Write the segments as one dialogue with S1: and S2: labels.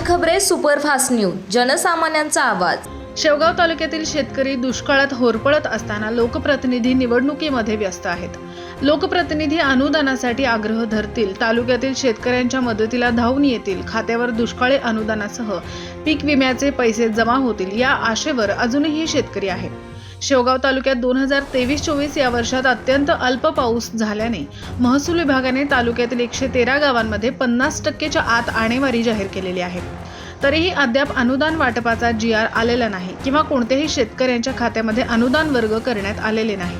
S1: खबरे superfast news जनसामान्यांचा आवाज.
S2: शेवगाव तालुक्यातील शेतकरी दुष्काळात होरपळत असताना लोकप्रतिनिधी निवडणुकीमध्ये व्यस्त आहेत. लोकप्रतिनिधी अनुदानासाठी आग्रह धरतील. तालुक्यातील शेतकऱ्यांच्या मदतीला धावून येतील. खात्यावर दुष्काळी अनुदानासह पीक विम्याचे पैसे जमा होतील या आशेवर अजूनही शेतकरी आहेत. शेवगाव तालुक्यात दोन हजार तेवीस चोवीस या वर्षात अत्यंत अल्प पाऊस झाल्याने महसूल विभागाने तालुक्यातील एकशे तेरा गावांमध्ये पन्नास टक्केच्या आत आणेवारी जाहीर केलेली आहे. तरीही अद्याप अनुदान वाटपाचा जी आर आलेला नाही किंवा कोणत्याही शेतकऱ्यांच्या खात्यामध्ये अनुदान वर्ग करण्यात आलेले नाही.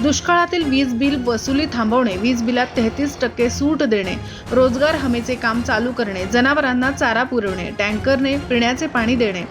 S2: दुष्काळातील वीज बिल वसुली थांबवणे वीज बिलात तेहतीस टक्के सूट देणे रोजगार हमीचे काम चालू करणे जनावरांना चारा पुरवणे टँकरने पिण्याचे पाणी देणे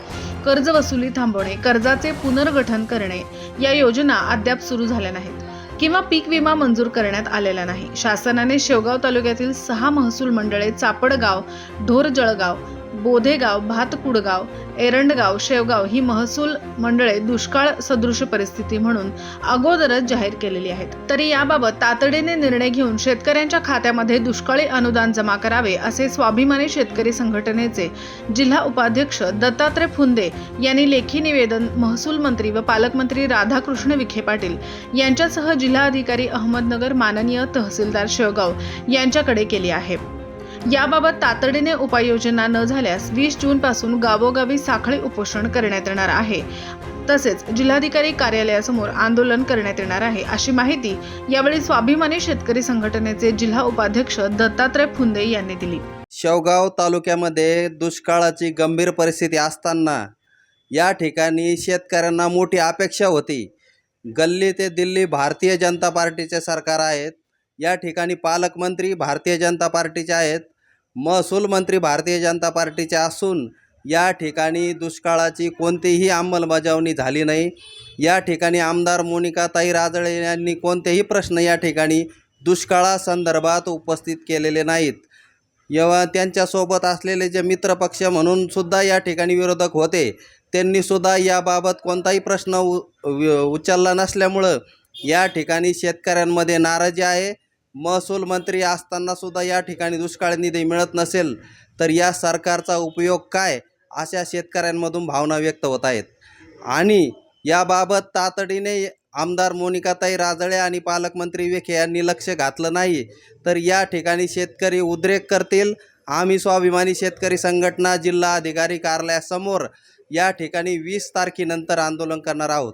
S2: कर्ज वसुली थांबवणे कर्जाचे पुनर्गठन करणे या योजना अद्याप सुरू झाल्या नाहीत किंवा पीक विमा मंजूर करण्यात आलेला नाही. शासनाने शेवगाव तालुक्यातील सहा महसूल मंडळे चापडगाव ढोरजळगाव बोधेगाव भातकुडगाव एरंडगाव शेवगाव ही महसूल मंडळे दुष्काळ सदृश परिस्थिती म्हणून अगोदरच जाहीर केलेली आहेत. तरी याबाबत तातडीने निर्णय घेऊन शेतकऱ्यांच्या खात्यामध्ये दुष्काळी अनुदान जमा करावे असे स्वाभिमानी शेतकरी संघटनेचे जिल्हा उपाध्यक्ष दत्तात्रय फुंदे यांनी लेखी निवेदन महसूल मंत्री व पालकमंत्री राधाकृष्ण विखे पाटील यांच्यासह जिल्हाधिकारी अहमदनगर माननीय तहसीलदार शेवगाव यांच्याकडे केली आहे. याबाबत तातडीने उपाययोजना न झाल्यास वीस जून पासून गावोगावी साखळी उपोषण करण्यात येणार आहे. तसेच जिल्हाधिकारी कार्यालयासमोर आंदोलन करण्यात येणार आहे अशी माहिती यावेळी स्वाभिमानी शेतकरी संघटनेचे जिल्हा उपाध्यक्ष दत्तात्रय फुंदे यांनी दिली.
S3: शेवगाव तालुक्यामध्ये दुष्काळाची गंभीर परिस्थिती असताना या ठिकाणी शेतकऱ्यांना मोठी अपेक्षा होती. गल्ली ते दिल्ली भारतीय जनता पार्टीचे सरकार आहेत. या ठिकाणी पालकमंत्री भारतीय जनता पार्टीचे आहेत. महसूल मंत्री भारतीय जनता पार्टीचे असून या ठिकाणी दुष्काळाची कोणतीही अंमलबजावणी झाली नाही. या ठिकाणी आमदार मोनिकाताई राजळे यांनी कोणतेही प्रश्न या ठिकाणी दुष्काळासंदर्भात उपस्थित केलेले नाहीत. जेव्हा त्यांच्यासोबत असलेले जे मित्रपक्ष म्हणून सुद्धा या ठिकाणी विरोधक होते त्यांनी सुद्धा याबाबत कोणताही प्रश्न उ उचलला नसल्यामुळं या ठिकाणी शेतकऱ्यांमध्ये नाराजी आहे. महसूल मंत्री असताना सुद्धा या ठिकाणी दुष्काळ निधी मिळत नसेल तर या सरकारचा उपयोग काय? अशा शेतकऱ्यांमधून भावना व्यक्त होत आहेत. आणि याबाबत तातडीने आमदार मोनिकाताई राजळे आणि पालकमंत्री विखे यांनी लक्ष घातलं नाही तर या ठिकाणी शेतकरी उद्रेक करतील. आम्ही स्वाभिमानी शेतकरी संघटना जिल्हा अधिकारी कार्यालयासमोर या ठिकाणी वीस तारखेनंतर आंदोलन करणार आहोत.